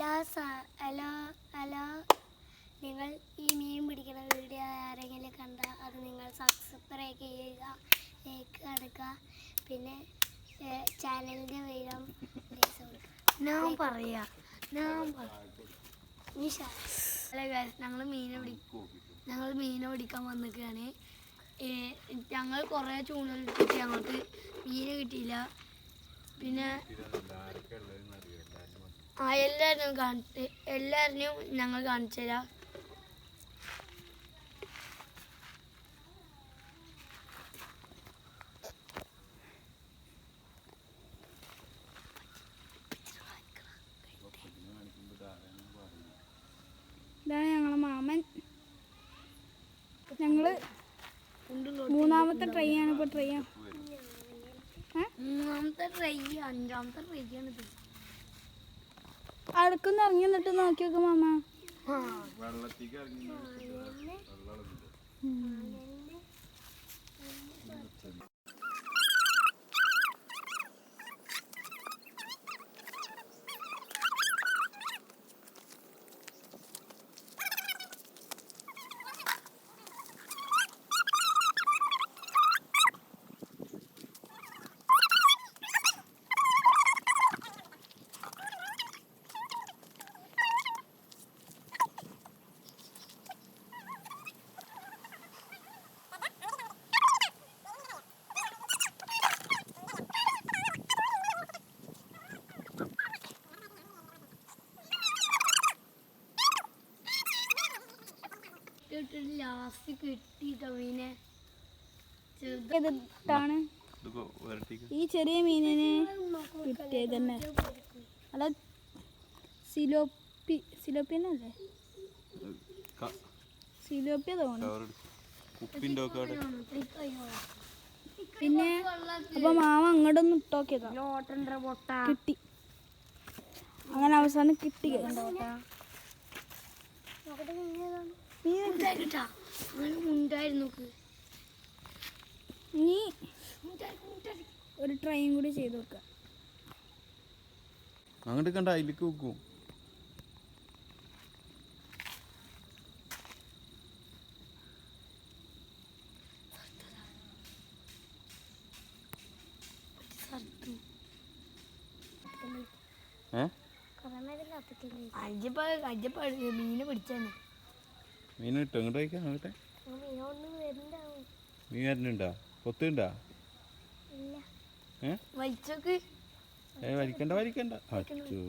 Hello സ- hello hello നിങ്ങൾ ഈ മീൻ പിടിക്കുന്ന വീഡിയോ ആരെങ്കിലും കണ്ടാൽ അത് നിങ്ങൾ സബ്സ്ക്രൈബ് ചെയ്യുക ലൈക്ക് അടുക്കുക പിന്നെ ചാനലിന്റെ പേരും ഞാൻ പറയാ ഞാൻ ഞങ്ങൾ മീനെ പിടിക്കും ഞങ്ങൾ മീനെ പിടിക്കാൻ വന്നിരിക്കുകയാണ് ഞങ്ങൾ കുറേ ചൂണ്ടലിട്ടിട്ട് ഞങ്ങൾക്ക് മീൻ കിട്ടിയില്ല. പിന്നെ ആ എല്ലാവരും എല്ലാവരെയും ഞങ്ങൾ കാണിച്ചു തരാം. ഇതാണ് ഞങ്ങളെ മാമൻ. ഞങ്ങൾ മൂന്നാമത്തെ ട്രൈ ആണ് ഇപ്പൊ ട്രൈ മൂന്നാമത്തെ ട്രൈ അഞ്ചാമത്തെ ട്രൈ ആണ് ഇത്. അടുക്കൊന്ന് ഇറങ്ങി നിന്നിട്ട് നോക്കി നോക്ക് മാമ വെള്ളത്തേക്ക് ഇറങ്ങി ലാസ്റ്റ് കിട്ടിട്ടോ മീനെ. ചെറുതാണ് ഈ ചെറിയ മീനിനെ കിട്ടിയത് തന്നെ. അല്ല സിലോപ്പി സിലോപ്പിയല്ലേ? സിലോപ്പിയ തോന്നുന്നു. പിന്നെ അപ്പൊ മാമ അങ്ങോട്ടൊന്നും ഇട്ടോക്കിയതാ. കിട്ടി. അങ്ങനെ അവസാനം കിട്ടി. ഉണ്ടായിട്ടാ ഉണ്ടായിരുന്നു ഇനി ഒരു ട്രൈയും കൂടി ചെയ്ത് നോക്കാം. അങ്ങോട്ട് കണ്ട അതിലേക്ക് വെക്കും അഞ്ചപ്പ അഞ്ചപ്പ മീനെ പിടിച്ചാണ് മീൻ കിട്ടും ഇങ്ങോട്ട് വയ്ക്കാം മീൻ വരുന്നുണ്ടാ കൊത്തുണ്ടോ? ഏ? വലിക്കണ്ട വലിക്കണ്ട. അച്ചു.